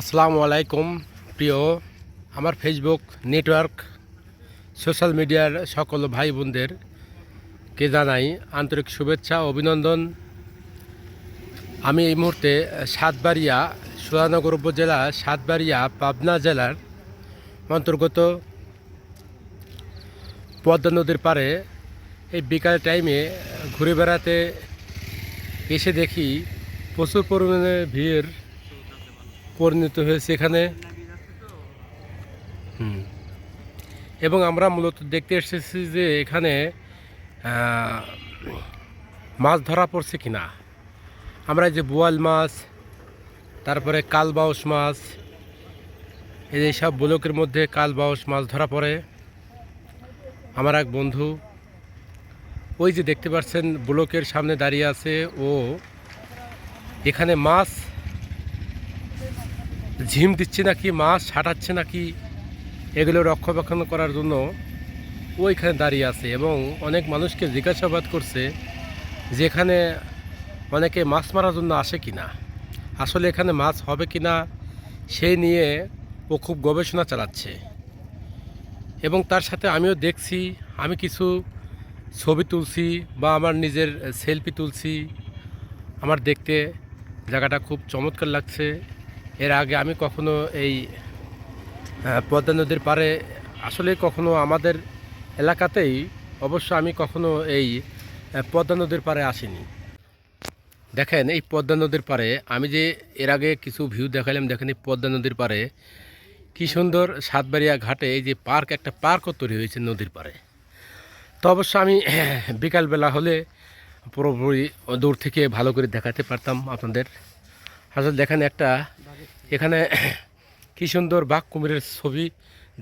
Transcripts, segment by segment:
আসসালামু আলাইকুম, প্রিয় আমার ফেসবুক নেটওয়ার্ক সোশ্যাল মিডিয়ার সকল ভাই বোনদের কে জানাই আন্তরিক শুভেচ্ছা অভিনন্দন। আমি এই মুহূর্তে সাতবাড়িয়া সুরানগর উপজেলা সাতবাড়িয়া, পাবনা জেলার অন্তর্গত পদ্মা নদীর পাড়ে এই বিকাল টাইমে ঘুরে বেড়াতে এসে দেখি প্রচুর পরিমাণে ভিড় পরিণত হয়েছে এখানে। হুম। এবং আমরা মূলত দেখতে এসেছি যে এখানে মাছ ধরা পড়ছে কিনা। আমরা এই যে বোয়াল মাছ, তারপরে কালবাউস মাছ, এই সব ব্লকের মধ্যে কালবাউস মাছ ধরা পড়ে। আমার এক বন্ধু, ওই যে দেখতে পাচ্ছেন, ব্লকের সামনে দাঁড়িয়ে আছে, ও এখানে মাছ ঝিম দিচ্ছে নাকি, মাছ ছাটাচ্ছে নাকি, এগুলো রক্ষণাবেক্ষণ করার জন্য ও এখানে দাঁড়িয়ে আছে এবং অনেক মানুষকে জিজ্ঞাসাবাদ করছে যে এখানে অনেকে মাছ মারার জন্য আসে কি না আসলে এখানে মাছ হবে কি না সেই নিয়ে ও খুব গবেষণা চালাচ্ছে। এবং তার সাথে আমিও দেখছি, আমি কিছু ছবি তুলছি বা আমার নিজের সেলফি তুলছি। আমার দেখতে জায়গাটা খুব চমৎকার লাগছে। এর আগে আমি কখনো এই পদ্মা নদীর পারে আসলে কখনো আমাদের এলাকাতেই, অবশ্য আমি কখনো এই পদ্মা নদীর পাড়ে আসিনি। দেখেন, এই পদ্মা নদীর পাড়ে আমি যে এর আগে কিছু ভিউ দেখালাম দেখেন এই পদ্মা নদীর পাড়ে কী সুন্দর সাতবাড়িয়া ঘাটে এই যে পার্ক, একটা পার্কও তৈরি হয়েছে নদীর পাড়ে। তো অবশ্য আমি বিকালবেলা হলে পুরোপুরি দূর থেকে ভালো করে দেখাতে পারতাম আপনাদের। আসলে দেখেন একটা এখানে কী সুন্দর বাঘ কুমিরের ছবি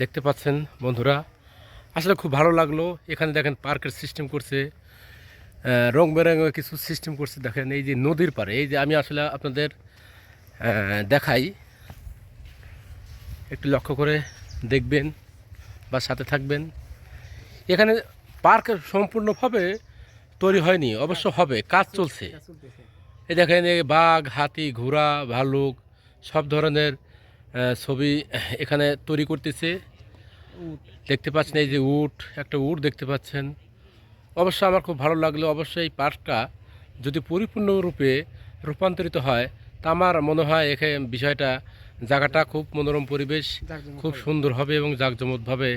দেখতে পাচ্ছেন বন্ধুরা। আসলে খুব ভালো লাগল। এখানে দেখেন পার্কের সিস্টেম করছে রং বেরঙের কিছু সিস্টেম করছে। দেখেন এই যে নদীর পাড়ে এই যে আমি আসলে আপনাদের দেখাই। একটু লক্ষ্য করে দেখবেন বা সাথে থাকবেন। এখানে পার্ক সম্পূর্ণভাবে তৈরি হয়নি অবশ্য হবে কাজ চলছে। এই দেখেন এই বাঘ হাতি ঘোড়া ভাল্লুক সব ধরনের ছবি এখানে তৈরি করতেছে। দেখতে পাচ্ছেন এই যে উট একটা উট দেখতে পাচ্ছেন। অবশ্য আমার খুব ভালো লাগল অবশ্যই এই পার্কটা যদি পরিপূর্ণরূপে রূপান্তরিত হয় তা আমার মনে হয় এখানে বিষয়টা জায়গাটা খুব মনোরম পরিবেশ খুব সুন্দর হবে এবং জাঁকজমকভাবে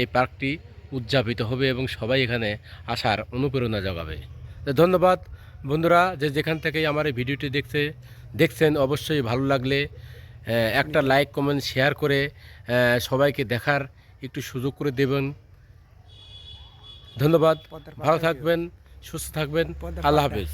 এই পার্কটি উদযাপিত হবে এবং সবাই এখানে আসার অনুপ্রেরণা জগাবে। ধন্যবাদ বন্ধুরা যে যেখান থেকেই আমার এই ভিডিওটি দেখছে। দেখছেন অবশ্যই ভালো লাগলে একটা লাইক কমেন্ট শেয়ার করে সবাইকে দেখার একটু সুযোগ করে দেবেন। ধন্যবাদ। ভালো থাকবেন সুস্থ থাকবেন। আল্লাহ হাফেজ।